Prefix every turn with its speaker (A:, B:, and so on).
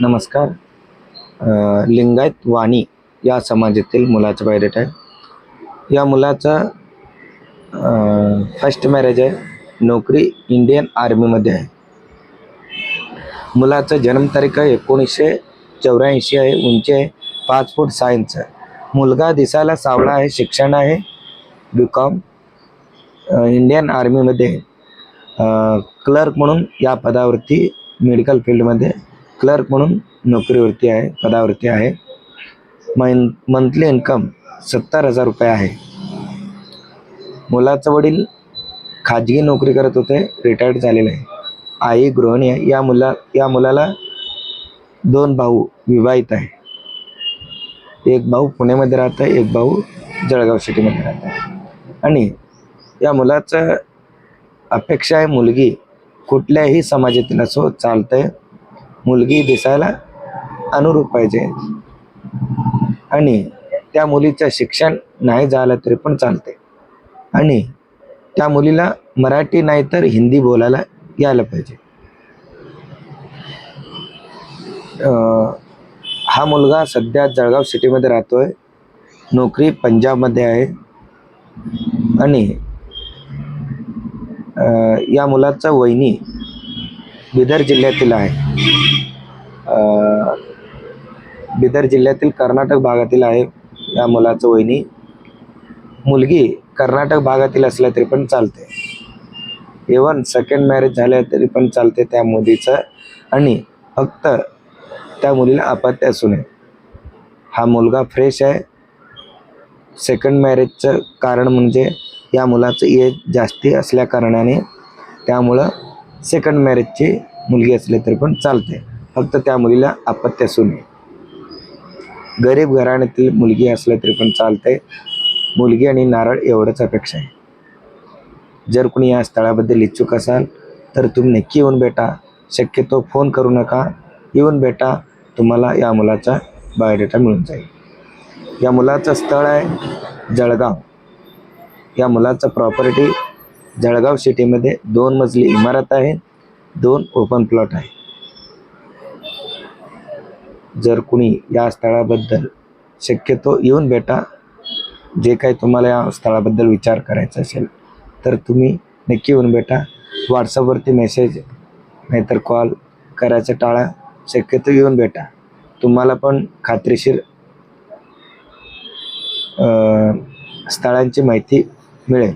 A: नमस्कार. लिंगायत वाणी या समाजातील मुलाचं बायोडेट आहे. या मुलाचा फर्स्ट मॅरेज आहे. नोकरी इंडियन आर्मीमध्ये आहे. मुलाचं जन्मतारीख आहे एकोणीसशे चौऱ्याऐंशी आहे. उंची आहे. पाच फूट सहा इंच आहे. मुलगा दिसायला सावळा आहे शिक्षण आहे. बी कॉम इंडियन आर्मीमध्ये क्लर्क म्हणून या पदावरती मेडिकल फील्डमध्ये क्लर्क म्हणून नोकरीवरती आहे पदावरती आहे. मैन मंथली इन्कम सत्तर हजार रुपये आहे. मुलाचं वडील खाजगी नोकरी करत होते रिटायर्ड झालेले आहे. आई गृहिणी आहे. या मुला या मुलाला दोन भाऊ विवाहित आहे. एक भाऊ पुण्यामध्ये राहत आहे एक भाऊ जळगाव सिटीमध्ये राहत आहे. आणि या मुलाचं अपेक्षा आहे मुलगी कुठल्याही समाजातील असो चालतंय मुलगी दिसायला अनुरूप पाहिजे. आणि त्या मुलीचं शिक्षण नाही झालं तरी पण चालते. आणि त्या मुलीला मराठी नाही तर हिंदी बोलायला यायला पाहिजे. हा मुलगा सध्या जळगाव सिटीमध्ये राहतोय. नोकरी पंजाबमध्ये आहे. आणि या मुलाचं वहिनी बिदर जिल्ह्यातील आहे. बिदर जिल्ह्यातील कर्नाटक भागातील आहे या मुलाचं वहिनी. मुलगी कर्नाटक भागातील असल्या तरी पण चालते. इवन सेकंड मॅरेज झालं तरी पण चालते त्या मुलीचं आणि फक्त त्या मुलीला अपत्य असू नये. हा मुलगा फ्रेश आहे. सेकंड मॅरेजचं कारण म्हणजे या मुलाचं एज जास्ती असल्या कारणाने त्यामुळं सेकंड मॅरेजची मुलगी असली तरी पण चालते फक्त त्या मुलीला अपत्य असू नये गरीब घराण्यातील मुलगी असले तरी पण चालते मुलगी आणि नारळ एवढंच अपेक्षा आहे. जर कुणी या स्थळाबद्दल इच्छुक असाल तर तुम्ही नक्की येऊन भेटा. शक्यतो फोन करू नका. येऊन भेटा. तुम्हाला या मुलाचा बायोडेटा मिळून जाईल. या मुलाचं स्थळ आहे जळगाव. या मुलाचं प्रॉपर्टी जळगाव सिटीमध्ये दोन मजली इमारत आहे दोन ओपन प्लॉट आहे. जर कुणी या स्थळाबद्दल शक्यतो येऊन भेटा जे काही तुम्हाला या स्थळाबद्दल विचार करायचा असेल तर तुम्ही नक्की येऊन भेटा. व्हॉट्सअपवरती मेसेज नाहीतर कॉल करायचं टाळा शक्यतो येऊन भेटा. तुम्हाला पण खात्रीशीर स्थळांची माहिती मिळेल.